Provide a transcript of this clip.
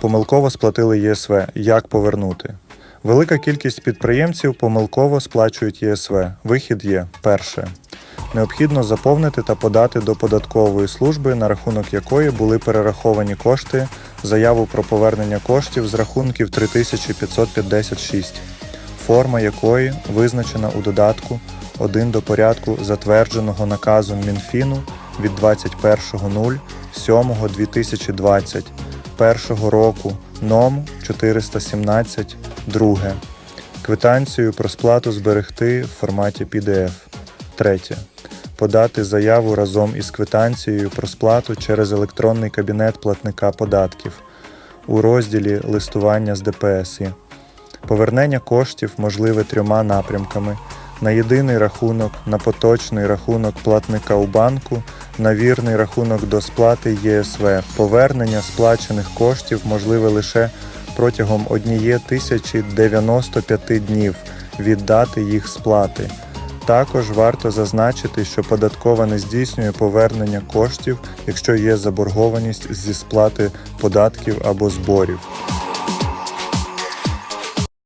Помилково сплатили ЄСВ. Як повернути? Велика кількість підприємців помилково сплачують ЄСВ. Вихід є перше. Необхідно заповнити та подати до податкової служби, на рахунок якої були перераховані кошти, заяву про повернення коштів з рахунків 3556, форма якої визначена у додатку 1 до порядку затвердженого наказом Мінфіну від 21.07.2020 першого року ном 417 друге. Квитанцію про сплату зберегти в форматі PDF. Третє. Подати заяву разом із квитанцією про сплату через електронний кабінет платника податків у розділі Листування з ДПСІ. Повернення коштів можливе трьома напрямками: на єдиний рахунок, на поточний рахунок платника у банку, на вірний рахунок до сплати ЄСВ. Повернення сплачених коштів можливе лише протягом однієї тисячі 95 днів від дати їх сплати. Також варто зазначити, що податкова не здійснює повернення коштів, якщо є заборгованість зі сплати податків або зборів.